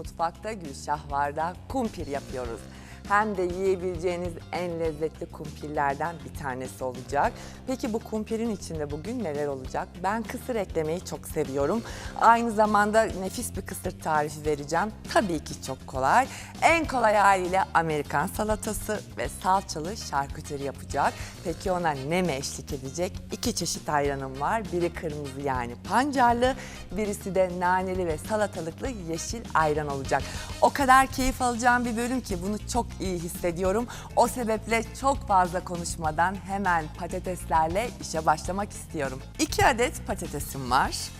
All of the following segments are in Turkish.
Mutfakta Gülşahvar'da kumpir yapıyoruz. Hem de yiyebileceğiniz en lezzetli kumpirlerden bir tanesi olacak. Peki bu kumpirin içinde bugün neler olacak? Ben kısır eklemeyi çok seviyorum. Aynı zamanda nefis bir kısır tarifi vereceğim. Tabii ki çok kolay. En kolay haliyle Amerikan salatası ve salçalı şarküteri yapacak. Peki ona ne mi eşlik edecek? İki çeşit ayranım var. Biri kırmızı yani pancarlı, birisi de naneli ve salatalıklı yeşil ayran olacak. O kadar keyif alacağım bir bölüm ki bunu çok iyi hissediyorum. O sebeple çok fazla konuşmadan hemen patateslerle işe başlamak istiyorum. İki adet patatesim var.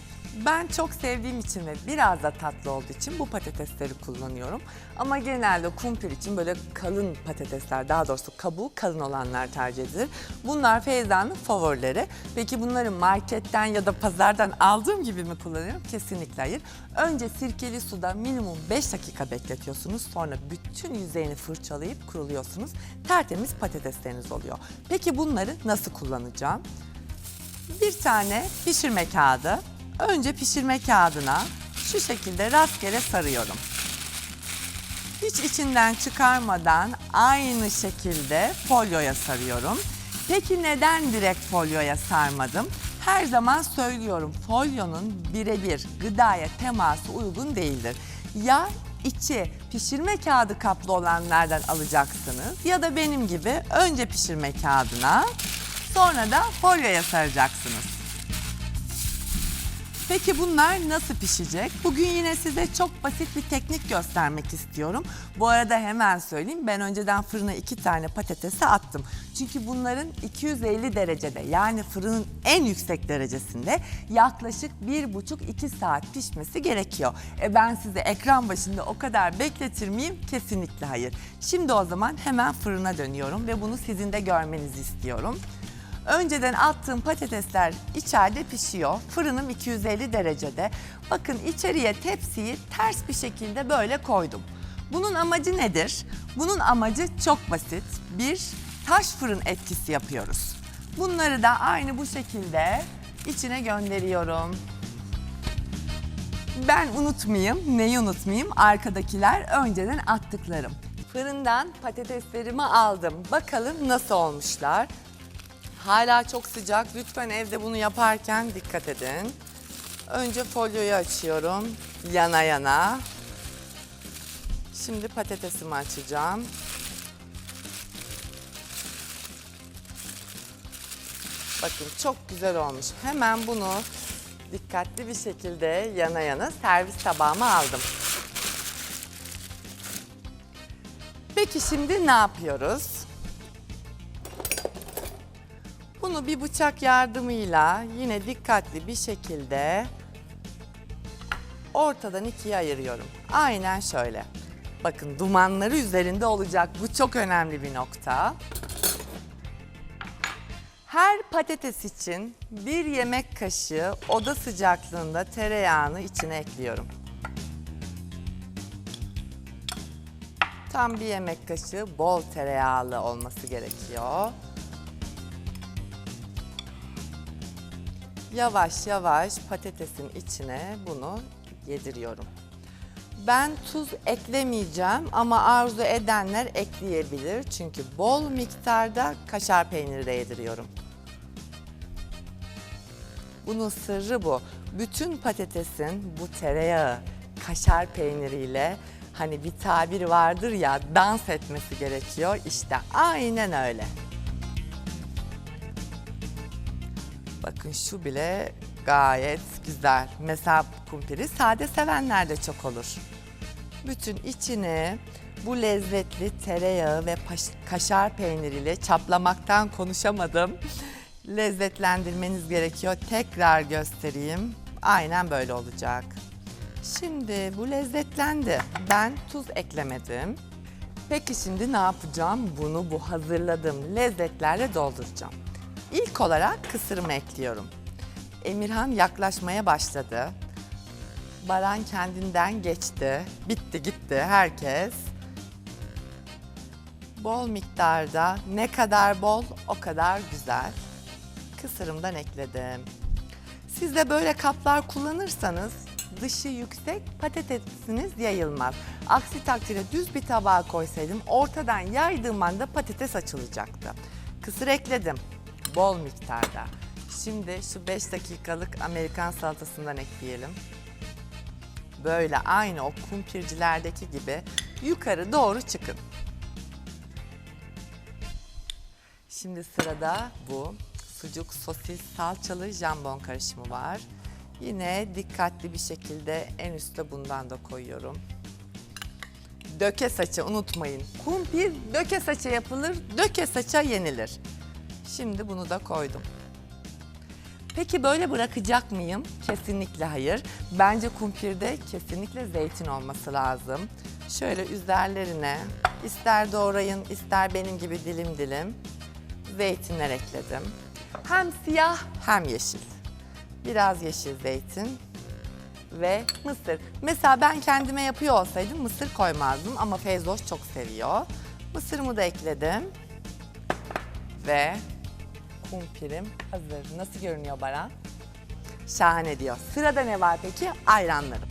Ben çok sevdiğim için ve biraz da tatlı olduğu için bu patatesleri kullanıyorum. Ama genelde kumpir için böyle kalın patatesler, daha doğrusu kabuğu kalın olanlar tercih edilir. Bunlar Feyza'nın favorileri. Peki bunları marketten ya da pazardan aldığım gibi mi kullanıyorum? Kesinlikle hayır. Önce sirkeli suda minimum 5 dakika bekletiyorsunuz. Sonra bütün yüzeyini fırçalayıp kuruluyorsunuz. Tertemiz patatesleriniz oluyor. Peki bunları nasıl kullanacağım? Bir tane pişirme kağıdı. Önce pişirme kağıdına şu şekilde rastgele sarıyorum. Hiç içinden çıkarmadan aynı şekilde folyoya sarıyorum. Peki neden direkt folyoya sarmadım? Her zaman söylüyorum folyonun birebir gıdaya teması uygun değildir. Ya içi pişirme kağıdı kaplı olanlardan alacaksınız ya da benim gibi önce pişirme kağıdına sonra da folyoya saracaksınız. Peki bunlar nasıl pişecek? Bugün yine size çok basit bir teknik göstermek istiyorum. Bu arada hemen söyleyeyim ben önceden fırına iki tane patatesi attım. Çünkü bunların 250 derecede yani fırının en yüksek derecesinde yaklaşık 1,5-2 saat pişmesi gerekiyor. E ben size ekran başında o kadar bekletir miyim? Kesinlikle hayır. Şimdi o zaman hemen fırına dönüyorum ve bunu sizin de görmenizi istiyorum. Önceden attığım patatesler içeride pişiyor. Fırınım 250 derecede. Bakın içeriye tepsiyi ters bir şekilde böyle koydum. Bunun amacı nedir? Bunun amacı çok basit. Bir, taş fırın etkisi yapıyoruz. Bunları da aynı bu şekilde içine gönderiyorum. Ben unutmayayım, neyi unutmayayım? Arkadakiler önceden attıklarım. Fırından patateslerimi aldım. Bakalım nasıl olmuşlar. Hala çok sıcak. Lütfen evde bunu yaparken dikkat edin. Önce folyoyu açıyorum. Yana yana. Şimdi patatesimi açacağım. Bakın çok güzel olmuş. Hemen bunu dikkatli bir şekilde yana yana servis tabağıma aldım. Peki şimdi ne yapıyoruz? Bunu bir bıçak yardımıyla yine dikkatli bir şekilde ortadan ikiye ayırıyorum. Aynen şöyle. Bakın dumanları üzerinde olacak. Bu çok önemli bir nokta. Her patates için bir yemek kaşığı oda sıcaklığında tereyağını içine ekliyorum. Tam bir yemek kaşığı bol tereyağlı olması gerekiyor. Yavaş yavaş patatesin içine bunu yediriyorum. Ben tuz eklemeyeceğim ama arzu edenler ekleyebilir. Çünkü bol miktarda kaşar peyniri de yediriyorum. Bunun sırrı bu. Bütün patatesin bu tereyağı, kaşar peyniriyle hani bir tabir vardır ya dans etmesi gerekiyor. İşte aynen öyle. Bakın şu bile gayet güzel. Mesela kumpiri sade sevenler de çok olur. Bütün içini bu lezzetli tereyağı ve kaşar peyniriyle çaplamaktan konuşamadım. Lezzetlendirmeniz gerekiyor. Tekrar göstereyim. Aynen böyle olacak. Şimdi bu lezzetlendi. Ben tuz eklemedim. Peki şimdi ne yapacağım? Bunu bu hazırladığım lezzetlerle dolduracağım. İlk olarak kısırımı ekliyorum. Emirhan yaklaşmaya başladı. Baran kendinden geçti. Bitti gitti herkes. Bol miktarda ne kadar bol o kadar güzel. Kısırımdan ekledim. Siz de böyle kaplar kullanırsanız dışı yüksek, patatesiniz yayılmaz. Aksi takdirde düz bir tabağa koysaydım ortadan yaydığım anda patates açılacaktı. Kısır ekledim bol miktarda. Şimdi şu 5 dakikalık Amerikan salatasından ekleyelim. Böyle aynı o kumpircilerdeki gibi yukarı doğru çıkın. Şimdi sırada bu sucuk, sosis, salçalı jambon karışımı var. Yine dikkatli bir şekilde en üste bundan da koyuyorum. Döke saça unutmayın. Kumpir döke saça yapılır, döke saça yenilir. Şimdi bunu da koydum. Peki böyle bırakacak mıyım? Kesinlikle hayır. Bence kumpirde kesinlikle zeytin olması lazım. Şöyle üzerlerine ister doğrayın ister benim gibi dilim dilim zeytinler ekledim. Hem siyah hem yeşil. Biraz yeşil zeytin ve mısır. Mesela ben kendime yapıyor olsaydım mısır koymazdım ama Feyzoş çok seviyor. Mısırımı da ekledim. Ve kumpirim hazır. Nasıl görünüyor Baran? Şahane diyor. Sırada ne var peki? Ayranlarım.